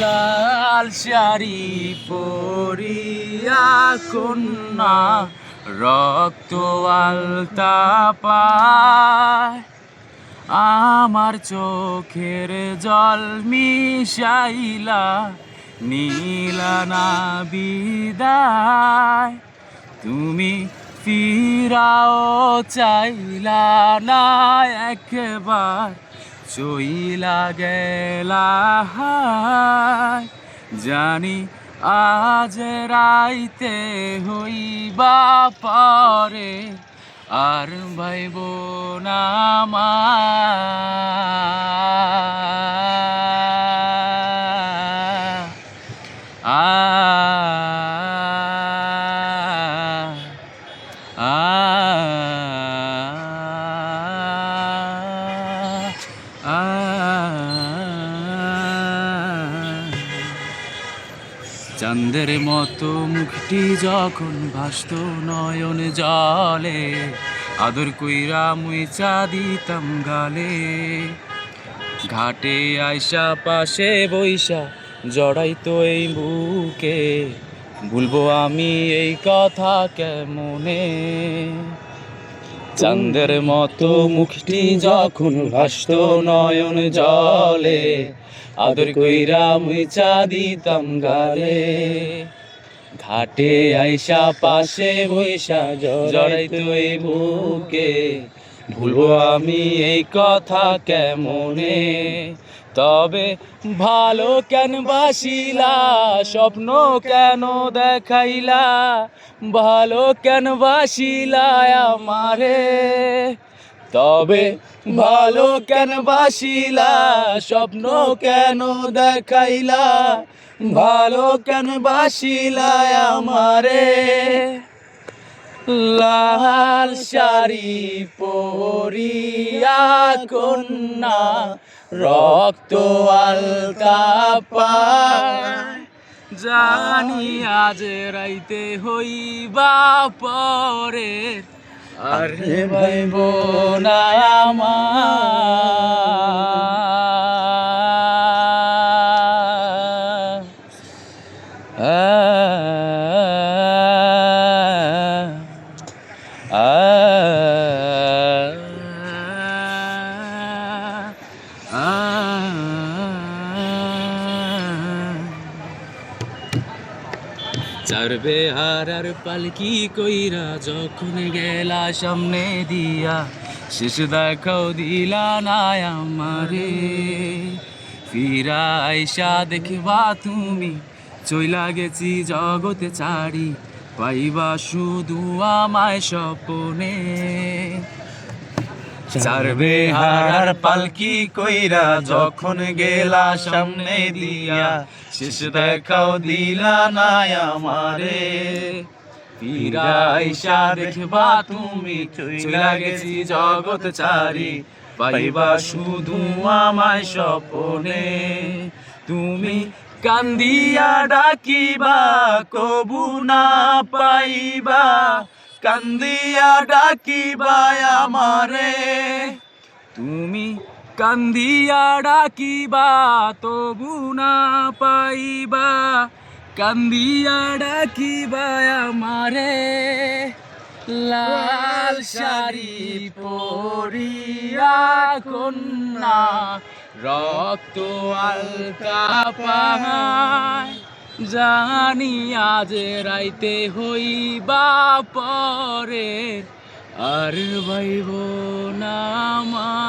লাল শাড়ি পরিয়া কন্যা রক্ত আলতা পায়, আমার চোখের জল মিশাইলা নীলানা বিদায় তুমি ফিরাও চাইলা না একবার, চইলা গেলা জানি আজ রাইতে হইবা পরে আর ভাইব না মা। আ চাঁদের মতো মুখটি যখন ভাসত নয়ন জলে, আদর কইরা মুই চা দিতাম গালে। ঘাটে আইসা, পাশে বইসা, জড়াইতো এই বুকে, ভুলবো আমি এই কথা কেমনে? চাঁদের মতো মুখটি যখন ভাসত নয়ন জলে, আদর কইরা মুইচা দিতাম গালে। ঘাটে আইসা পাশে বৈশা জড়াইতো এই বুকে ভুলবো আমি এই কথা কেমনে? তবে ভালো কেন বাসিলা, স্বপ্ন কেন দেখাইলা? ভালো কেন বাসিলা আমারে? তবে ভালো কেন বাসিলা, স্বপ্ন কেন দেখাইলা? ভালো কেন বাসিলা আমারে? লাল শাড়ি পরিয়া কন্যা, রক্ত আলতা পায়। জানি আজ রাইতে হইবা পরে, আরে ভাই বোনা চারবে আর আর পালকি কইরা যখন গেলা সামনে দিয়া, শেষ দেখাও দিলা না আমারে। ফিরা আইসা দেখবা তুমি, চইলা গেছি জগতে ছাড়ি পাইবা শুধু আমায় স্বপনে। চারবে হারার পালকি কইরা যখন গেলা সামনে দিয়া, শেষ দেখাও দিলা না আমারে। ফিরাইসা দেখবা তুমি, চইলা গেছি জগৎ চারি, পাইবা শুধু আমায় স্বপনে। তুমি কান্দিয়া ডাকিবা, কবু না পাইবা কান্দিয়া ডাকিবা আমারে। তুমি কান্দিয়া ডাকিবা, তবু না পাইবা। কান্দিয়া ডাকিবা আমারে। লাল শাড়ি পরিয়া কন্যা, রক্ত আলতা পাহায় জানি আজ রাইতে হইবা পরে আর ভাইব না মা।